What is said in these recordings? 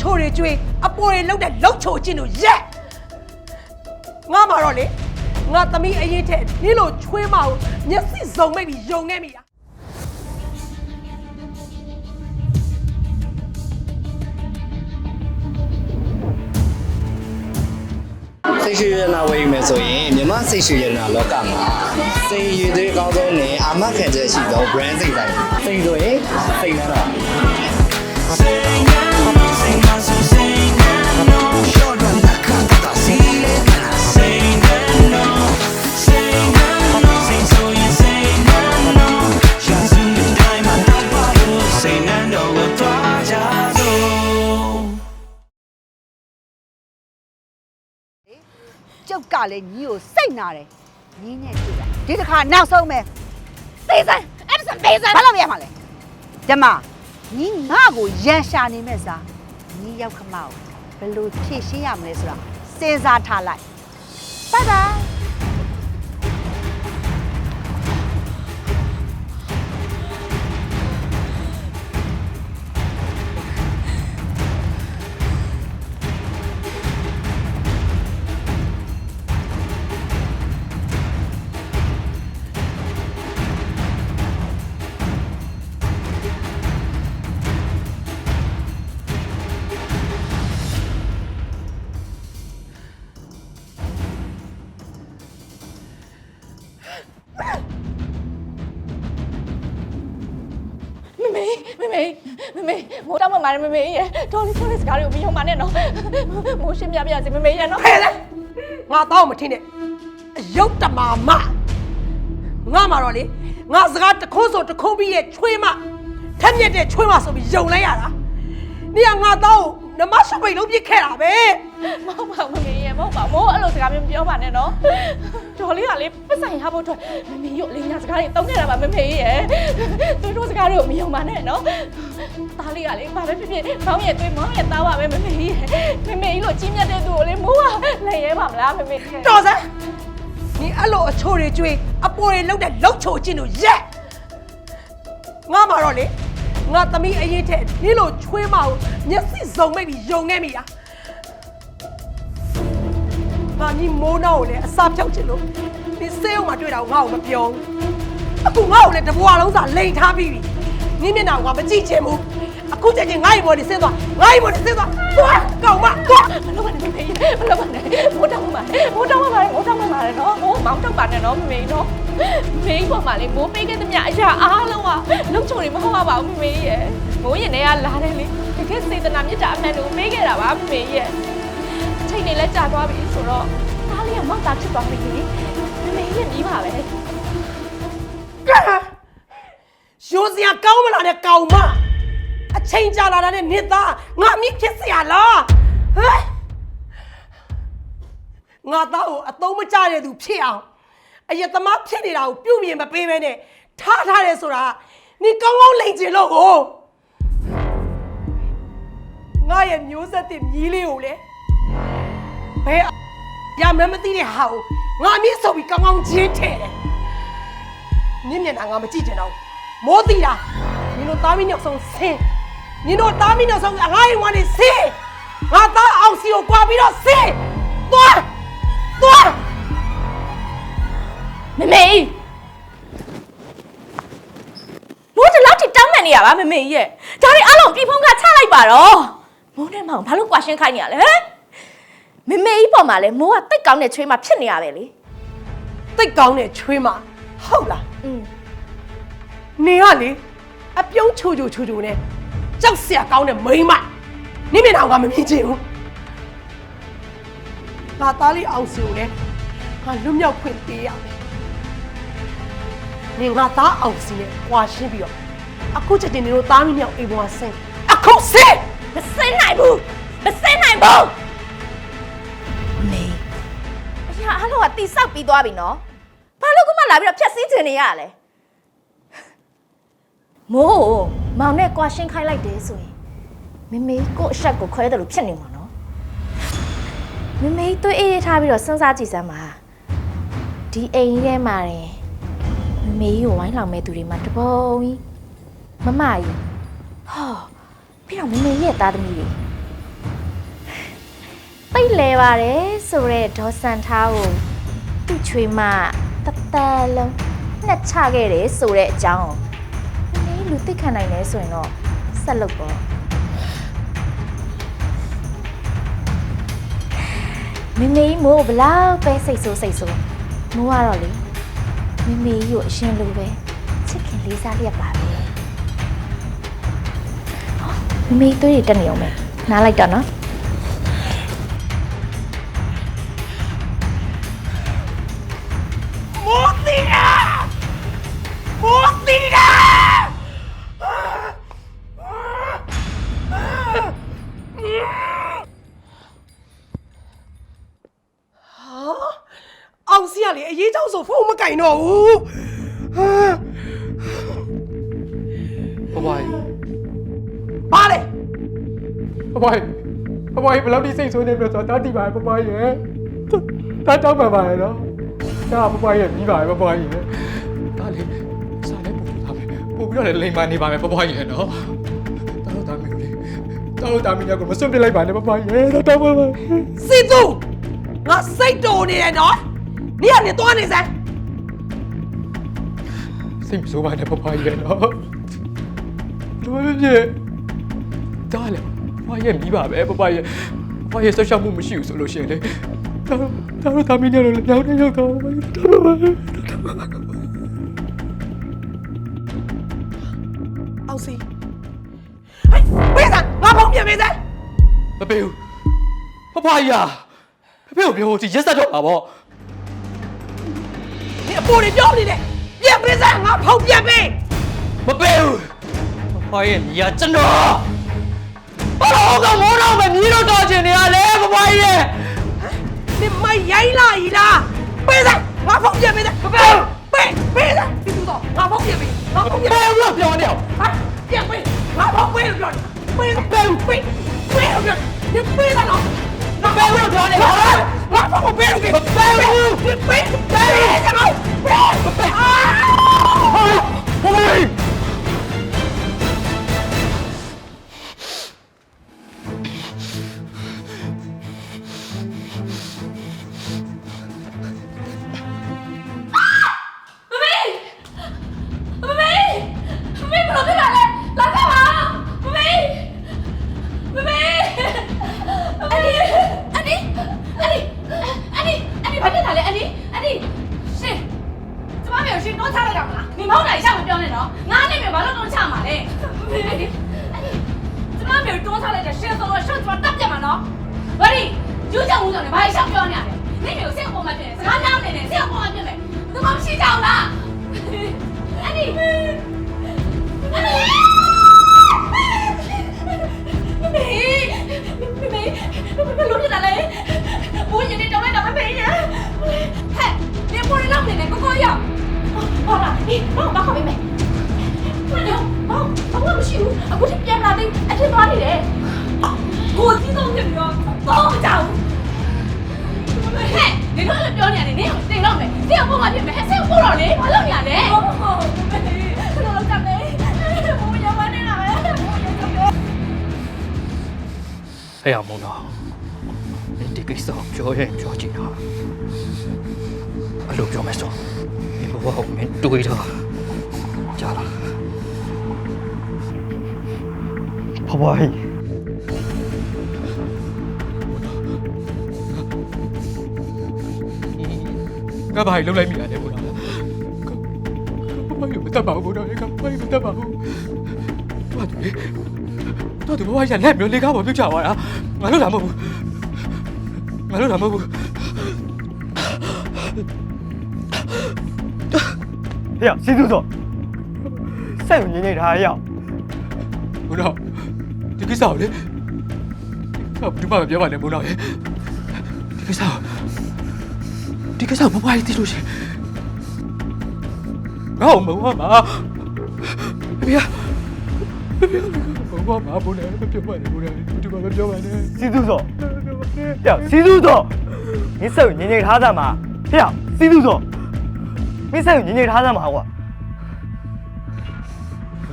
ချိုတွေကျွေးအပေါ်တွေလောက်တဲ့လောက်ချိုချင်းတို့ရက်ငါမှာတော့လေငါသမီးအရင်ထက်နင်းလိုချွေးမအောင်မျက်စိစုံမိတ်ပြီးယုံခဲ့မိတာစိတ်ရှိရနာဝယ်ယူမယ်ဆိုရင်မြမစိတ်ရှိရနာလောကမှာစိတ်ရည်သွေးအကောင်းဆုံးနဲ့အာမခံချက်ရှိသော brand စိတ်ဆိုင်စိတ်ဆိုရင်စိတ်နှမ်းတော့ ကျုပ်ကလည်းညီကိုစိတ်နာတယ်ညီနဲ့တွေ့တာဒီတစ်ခါနောက်ဆုံးပဲသေးစမ်းအဲ့ဒါသေးစမ်းဘာလို့မရမှာလဲကျမ ညီငါ့ကိုရန်ရှာနေမဲ့စားညီရောက်ခမောက်ဘယ်လိုဖြည့်ရှင်းရမလဲဆိုတာစဉ်းစားထားလိုက်ဘိုင် မမေမမေမမေမိုးတောင်းမှမာတယ်မမေရဲ့တော်လေးတော်လေးစကားတွေကိုမယုံပါနဲ့နော်မိုးရှင်းပြပြစီမမေရဲ့နော်ဖဲလေငါတော့မထင်းနဲ့အယုတ်တမာမငါမှာတော့လေငါစကားတခိုးဆိုတခိုးပြီးရဲ့ချွေးမထက်မြက်တဲ့ချွေးမဆိုပြီးယုံလိုက်ရတာနေကငါတော့ နမရှုပ်ပိတ်လုံးပြစ်ခဲ့တာပဲမဟုတ်ပါဘူးမမေရဲ့မဟုတ်ပါမိုးအဲ့လိုစကားမျိုးမပြောပါနဲ့နော်တော်လေးကလေပတ်ဆိုင်ရဖို့အတွက်မမေရောလေးညာစကားတွေတောင်းနေတာပါမမေရဲ့သူတို့စကားတွေကိုမယုံပါနဲ့နော်သားလေးကလေဘာပဲဖြစ်ဖြစ်မောင်ရဲ့သွေးမောင်ရဲ့သားပါပဲမမေရဲ့မမေကြီးလို့ကြီးမြတ်တဲ့သူကိုလေမိုးကလည်းရဲပါမလားမမေရဲ့တော်စမ်းနေအဲ့လိုအချိုတွေကျွေးအပေါ်တွေလောက်တဲ့လောက်ချိုချင်းတို့ရက်ငါမှာတော့လေ ငါသမီးအရင်ထက်နင်းလိုချွေးမအောင်မျက်စိစုံမိတ်ပြီးယုံခဲ့မိတာငါညီမိုးနောက်ကိုလည်းအစာဖြောက်ချင်လို့ဒီစေးအောင်မှတွေ့တာကိုငါ့ကိုမပြောဘူးအခုငါ့ကိုလည်းတဘွားလုံးစာလိန်ထားပြီးပြီနင်းမျက်နှာကငါမကြည့်ချင်ဘူးအခုချက်ချင်းငါ့ရေပေါ်နေဆင်းသွားငါ့ရေပေါ်နေဆင်းသွားသွားကောင်မသွားမလုပ်ပါနဲ့မမေမလုပ်ပါနဲ့မိုးတောင်းမှမိုးတောင်းမှမိုးတောင်းမှပါတယ်နော်မိုးမောင်းတောက်ပါနဲ့နော်မမေနော် မင်းပေါ်မှာလေမိုးပေးခဲ့သမျှအရာအားလုံးကလုံချုံတွေမဟုတ်ပါဘူးမမေရဲ့မိုးရင်ထဲကလာတယ်လေတကယ်စေတနာမြတ်တာအမှန်ကိုပေးခဲ့တာပါမမေရဲ့အချိန်တွေလည်းကြာသွားပြီဆိုတော့သားလေးကမောက်သားဖြစ်သွားပြီလေမမေရဲ့ပြီးပါပဲရိုးစရာကောင်းမလာတဲ့ကောင်မအချိန်ကြာလာတာနဲ့နေသားငါမိဖြစ်စရာလားဟဲ့ငါသားကိုအသုံးမကျတဲ့သူဖြစ်အောင် အယက်သမားဖြစ်နေတာကိုပြုတ်မြင်မပေးဘဲနဲ့ထားထားတယ်ဆိုတာနေကောင်းကောင်းလိန်ကျင်လို့ကိုငါရဲ့မျိုးဆက်တဲ့မြီးလေးကိုလေဘယ်ရမမသိတဲ့ဟာကိုငါအမြင့်ဆိုပြီးကောင်းကောင်းချင်းထဲတယ်နင်းမျက်နှာငါမကြည့်ချင်တော့ဘူးမိုးတီတာနင်တို့သားမီးနောက်ဆုံးဆင်းနင်တို့သားမီးနောက်ဆုံးအငါ့ရင်ဝမ်းနေဆင်းငါသားအောင်စီကိုကြွားပြီးတော့ဆင်းသွားသွား မမေမိုးဒီလောက်ထိတောင်းမှန်နေရပါမမေကြီးရဲ့ဒါတွေအလုံးပြီဖုံးကချလိုက်ပါတော့မိုးနဲ့မောင်ဘာလို့ကွာရှင်းခိုင်းနေရလဲဟဲ့မမေကြီးပေါ်မှာလဲမိုးကတိတ်ကောင်းတဲ့ချွေးမှဖြစ်နေရပဲလေတိတ်ကောင်းတဲ့ချွေးမှဟုတ်လားอืมနေကလေအပြုံးချိုချိုချိုချိုနဲ့ကြောက်စရာကောင်းတဲ့မိန်းမနိမင်အောင်ကမမြင်ချင်ဘူးငါသားလေးအောင်စီကိုလည်းငါလွတ်မြောက်ခွင့်ပေးရမယ် နင်ငါသားအောင်စီနဲ့ကြွာရှင်းပြီးတော့အခုချက်တင်နေတို့သားမီးမြောက်အိမ်ပေါ်ဆင်းအခုဆင်းမစင်းနိုင်ဘူးမစင်းနိုင်ဘူးမေအရာအားလုံးကတိဆောက်ပြီးသွားပြီနော်ဘာလို့ကမှလာပြီးတော့ဖြတ်စည်းချင်နေရလဲမိုးမောင်နဲ့ကွာရှင်းခိုင်းလိုက်တယ်ဆိုရင်မမေကို့အဆက်ကိုခွဲတယ်လို့ဖြစ်နေမှာနော်မမေသွေးအေးအေးထားပြီးတော့စဉ်းစားကြည့်စမ်းပါဒီအိမ်ကြီးထဲမှာရင် မမေကြီးကိုဝိုင်းလောင်မဲ့သူတွေမှာတပုံကြီးမမကြီးဟောပြီးတော့မမေရဲ့သားသမီးတွေပိတ်လဲပါတယ်ဆိုတော့ဒေါ်စန်ထားကိုသူ့ချွေမတသက်လုံးနှက်ချခဲ့တယ်ဆိုတဲ့အကြောင်းကိုနည်းလူသိခံနိုင်လဲဆိုရင်တော့ဆက်လုပ်ပေါ့မမေကြီးမိုးဘလောက်ပဲစိတ်ဆိုးစိတ်ဆိုးမိုးကတော့လေ မမေကြီးကိုအရင်လိုပဲချစ်ခင်လေးစားလျက်ပါပဲဟောမမေကြီးသွေးတွေတက်နေအောင်ပဲနားလိုက်တော့နော် န်းမကင်တော့ဘူးဟာဘဘိုင်ဘာလဲဘဘိုင်ဘဘိုင်ဘယ်လောက်ထိစိတ်ဆိုးနေပြီဆိုတော့တားတိပါဘဘိုင်ရဲ့တားတောင်းပါပါရဲ့နော်ဒါဘဘိုင်ရဲ့ပြီးပါရဲ့ဘဘိုင်ရဲ့ဒါလေစားလဲပို့ထားမယ်ပို့ပြီးတော့လည်းလိမ်မာနေပါမယ်ဘဘိုင်ရဲ့နော်တားတော့တားမီကိုလေတားတော့တားမီကမစွန့်ပစ်လိုက်ပါနဲ့ဘဘိုင်ရဲ့တော့တောင်းပါပါစီသူငါစိတ်တော်နေတယ်နော်နေရနေသွားနေစမ်း စိတ်မဆိုးပါနဲ့ဘဘိုင်ရဲ့နော်တော်ပြီပြေဒါလေဘဘရဲ့ပြီးပါပဲဘဘရဲ့ဘဘရဲ့ဆက်ရှောက်မှုမရှိဘူးဆိုလို့ရှိရင်လေဒါဒါတော့တာမီနဲ့လို့ညောင်းနေရောက်တော့တော်ပါပါအောင်စီဟဲ့ပေးစမ်းငါဖုန်းပြန်ပေးစမ်းမပေးဘူးဖဖကြီးอ่ะဖဖေကိုပြောစီရက်ဆက်တော့ပါဗောဒီအပေါ်တွေပြောနေတယ် ပြန်ပေးစမ်းငါဖုံးပြန်ပေးမပေးဘူးဖွားရဲ့မြာကျွန်တော်ဘာလို့ဟောကမိုးတော့မမြည်တော့တော်ချင်နေရလဲဖွားရဲ့ဒီမရိုင်းလာကြီးလားပေးစမ်းငါဖုံးပြန်ပေးစမ်းမပေးဘူးပေးပေးစမ်းဒီသူတော့ငါဖုံးပြန်ပေးငါဖုံးပြန်ပေးဘူးပြောနေအောင်ဟာပြန်ပေးငါဖုံးပေးလို့ပြောပေးပေးပေးပေးလို့ပြောနေပေးစမ်းတော့မပေးဘူးပြောနေဟာ လဲအန်ဒီအန်ဒီကျမမျိုးတော့ချလိုက်တဲ့ရှင်ဆိုတော့ရှင်ကျမတပ်ပြတ်မှာနော်ဘာဒီယူချောင်းဦးဆောင်နေဘာရှောက်ပြောနေရလဲနေမျိုးစိတ်အပေါ်မှာပြည့်စကားများနေတယ်စိတ်အပေါ်မှာပြည့်မယ်သူမရှိကြဘူးလားအန်ဒီမမေမမေမမေဘယ်လိုဖြစ်လာလဲဘိုးရင်နေတော့လိုက်တော့မမေရဟဲ့ဒီပေါ်လောက်နေနေကိုကိုရောက်ဟောလာဒီဘာဘာခေါ်ပေးမယ်မနေဘာဘာ မရှိဘူးအခုထိပြန်လာသေးအထင်သွားနေတယ်ကိုကြီးတော့ဖြစ်ပြီးတော့တော့ကြောက်ဟဲ့ဒီတော့လည်းပြောနေရတယ်နင်တင်တော့မယ်နင်ကပုံမှန်ဖြစ်မယ်ဟဲ့ဆက်ပို့တော့လေဘာလုပ်နေရလဲဟုတ်ဟုတ်မမေခဏလောက်ကြမယ်ဘိုးရမနေတာပဲဘိုးရကြမယ်ဖဲအောင်မတော့ဒီကိစ္စကိုပြောရင်ပြောချင်တာအဲ့လိုပြောမယ်ဆိုဒီဘဝကိုမင်းတွေးတော့ ဖဖကြီးကဘာလုံးလိုက်မိရတယ်ဘုရားကဘာယူမတတ်ပါဘူးဘုရားကဘာယူမတတ်ပါဘူးတော်တယ်တော်တယ်ဘဝရလက်မျိုးလေးကားပေါ်ပြုတ်ချသွားတာငါလို့လာမဟုတ်ဘူးငါလို့လာမဟုတ်ဘူးဟေ့စီသူတော့စိတ်ကိုငြိမ့်နေထားရအောင်ဘုရားဒီ ကိစ္စကိုလေဘာဘူးမပြောပါနဲ့ဘုရားရေဒီကိစ္စကိုဒီကိစ္စကိုဘဝရည်တိလို့ရှိရင်ငါ့ကိုမဟုတ်မှာဗျာဘုရားဘာဘုရားမပြောပါနဲ့ဘုရားဒီမှာမပြောပါနဲ့စီသူတော့ဟေ့စီသူတော့မင်းစိတ်ကိုငြိမ့်နေထားသမှာဟေ့စီသူတော့မင်းစိတ်ကိုငြိမ့်နေထားသမှာကွာ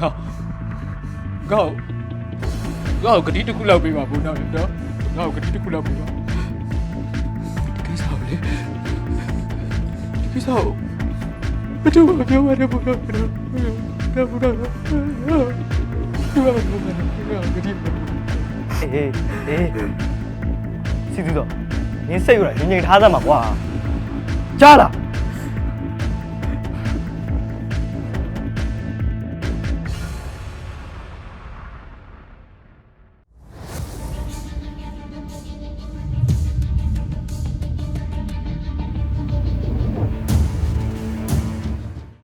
နော် ငါ့ကိုဂတိတစ်ခုလောက်ပေးပါဘူးနော်တော့ငါ့ကိုဂတိတစ်ခုလောက်ပေးပါကိစ္စလေကိစ္စဘယ်သူမှပြောရတဲ့ဘူးတော့တော့ဘူးတော့ဒီမှာဘူးတော့ဒီမှာဂတိအေးအေးစီးသူတော့ငင်းစိတ်ရငင်းငိမ်ထားသမှာကွာကြားလား